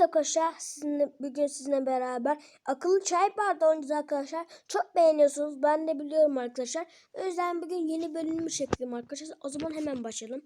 Evet arkadaşlar sizinle bugün sizinle beraber akıllı çay bardağı arkadaşlar. Çok beğeniyorsunuz. Ben de biliyorum arkadaşlar. O yüzden bugün yeni bölümümü çektim arkadaşlar. O zaman hemen başlayalım.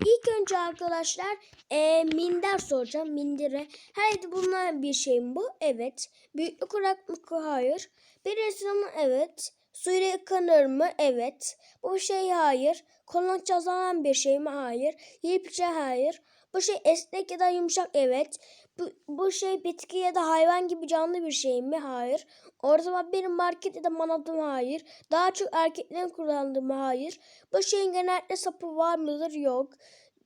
İlk önce arkadaşlar e, minder soracağım. Mindire. Her evde bulunan bir şey mi bu? Evet. Büyüklük olarak mı? Hayır. Bir resim mi? Evet. Suyla yıkanır mı? Evet. Bu şey hayır. Kullanıcı azalan bir şey mi? Hayır. Yiyip içe hayır. Bu şey esnek ya da yumuşak evet. Bu, bu şey bitki ya da hayvan gibi canlı bir şey mi? Hayır. Ortalama bir market ya da manav mı? Hayır. Daha çok erkeklerin kullandığı mı? Hayır. Bu şeyin genellikle sapı var mıdır? Yok.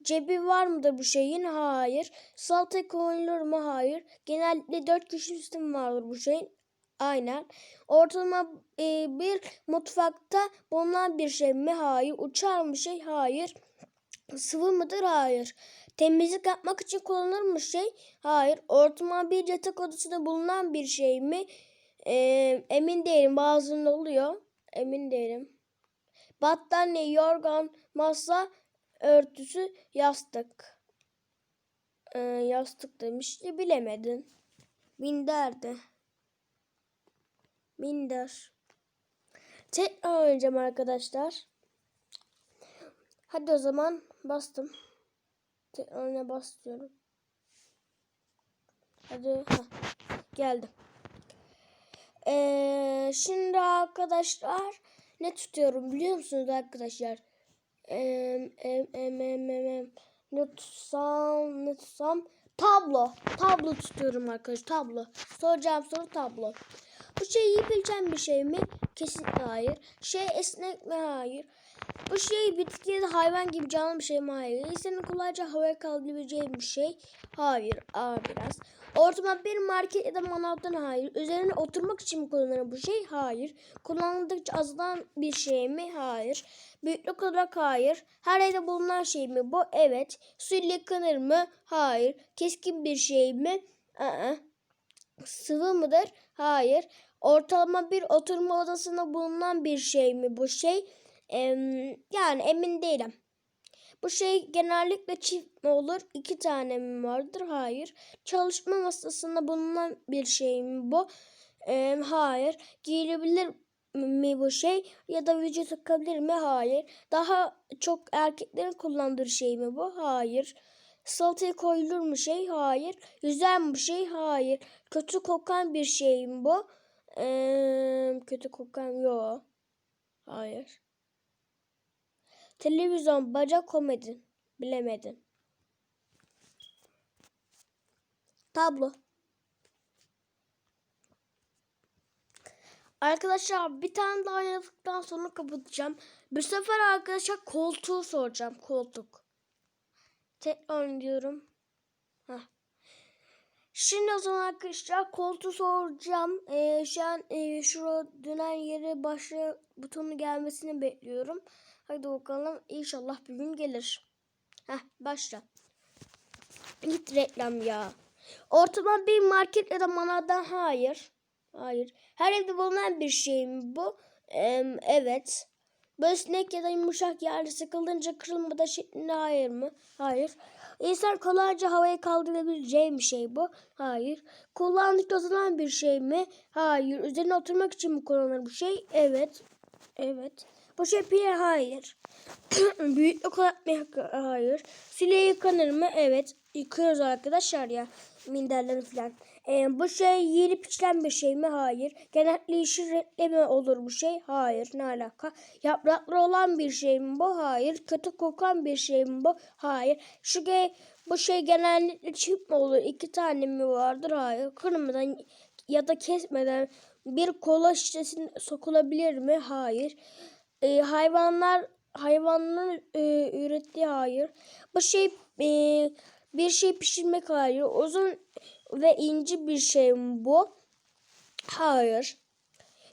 Cebi var mıdır bu şeyin? Hayır. Salata konulur mu? Hayır. Genellikle dört kişi üstün vardır bu şeyin. Aynen. Ortalama e, bir mutfakta bulunan bir şey mi? Hayır. Uçar mı şey? Hayır. Sıvı mıdır? Hayır. Temizlik yapmak için kullanılır mı şey? Hayır. Ortalama bir yatak odasında bulunan bir şey mi? Ee, emin değilim. Bazılarında oluyor. Emin değilim. Battaniye, yorgan, masa, örtüsü, yastık. Ee, yastık demişti. Bilemedin. Minderdi. Minder. Tekrar oynayacağım arkadaşlar. Hadi o zaman bastım. Tekrarına basıyorum. Hadi heh, geldim. Ee, şimdi arkadaşlar ne tutuyorum biliyor musunuz arkadaşlar? Ee, em, em, em, em, em. Ne tutsam ne tutsam tablo. Tablo tutuyorum arkadaşlar tablo. Soracağım soru tablo. Bu şey yiyebileceğim bir şey mi? Kesinlikle hayır. Şey esnek mi? Hayır. Bu şey bitki ya da hayvan gibi canlı bir şey mi? Hayır. İnsanın kolayca havaya kaldırabileceği bir şey? Hayır. Ağır biraz. Ortama bir market ya da manavdan hayır. Üzerine oturmak için mi kullanılır bu şey? Hayır. Kullanıldıkça azalan bir şey mi? Hayır. Büyüklük olarak hayır. Her yerde bulunan şey mi bu? Evet. Su ile yıkanır mı? Hayır. Keskin bir şey mi? Aa. Sıvı mıdır? Hayır. Ortalama bir oturma odasında bulunan bir şey mi bu şey? yani emin değilim. Bu şey genellikle çift mi olur? İki tane mi vardır? Hayır. Çalışma masasında bulunan bir şey mi bu? Ee, hayır. Giyilebilir mi bu şey? Ya da vücut takabilir mi? Hayır. Daha çok erkeklerin kullandığı şey mi bu? Hayır. Salataya koyulur mu şey? Hayır. Yüzer mi bu şey? Hayır. Kötü kokan bir şey mi bu? Ee, kötü kokan yok. Hayır. Televizyon, bacak komedi. Bilemedin. Tablo. Arkadaşlar bir tane daha yaptıktan sonra kapatacağım. Bu sefer arkadaşlar koltuğu soracağım. Koltuk. Tekrar diyorum. Heh. Şimdi o zaman arkadaşlar koltuğu soracağım. Ee, şu an e, şurada dönen yere başla butonu gelmesini bekliyorum. Hadi bakalım inşallah bir gün gelir. Heh başla. Git reklam ya. Ortadan bir market ya da manavdan hayır. Hayır. Her evde bulunan bir şey mi bu? Ee, evet. Böyle sinek ya da yumuşak yerde sıkılınca kırılmada şeklinde hayır mı? Hayır. İnsan kolayca havaya kaldırabileceği bir şey bu? Hayır. Kullandıkça uzanan bir şey mi? Hayır. Üzerine oturmak için mi kullanılır bu şey? Evet. Evet. Bu şey pire hayır. Büyüklük olarak mı? Hayır. Sile yıkanır mı? Evet. Yıkıyoruz arkadaşlar ya. Minderleri falan. Ee, bu şey yeni piçlen bir şey mi? Hayır. Genellikle yeşil renkli mi olur bu şey? Hayır. Ne alaka? Yapraklı olan bir şey mi bu? Hayır. Kötü kokan bir şey mi bu? Hayır. Şu ge bu şey genellikle çift mi olur? İki tane mi vardır? Hayır. Kırmadan ya da kesmeden bir kola şişesine sokulabilir mi? Hayır. Ee, hayvanlar hayvanların e, ürettiği hayır. Bu şey e, bir şey pişirmek hayır. Uzun ve ince bir şey mi bu? Hayır.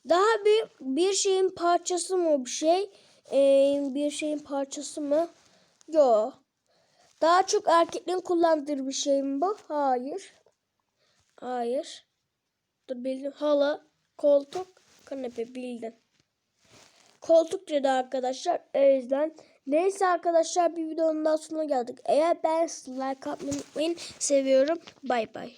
Daha büyük bir şeyin parçası mı bir şey? Ee, bir şeyin parçası mı? Yok. Daha çok erkeklerin kullandığı bir şey mi bu? Hayır. Hayır. Dur bildim. Halı, koltuk, kanepe bildin. Koltuk dedi arkadaşlar. O yüzden Neyse arkadaşlar bir videonun daha sonuna geldik. Eğer ben like atmayı unutmayın. Seviyorum. Bay bay.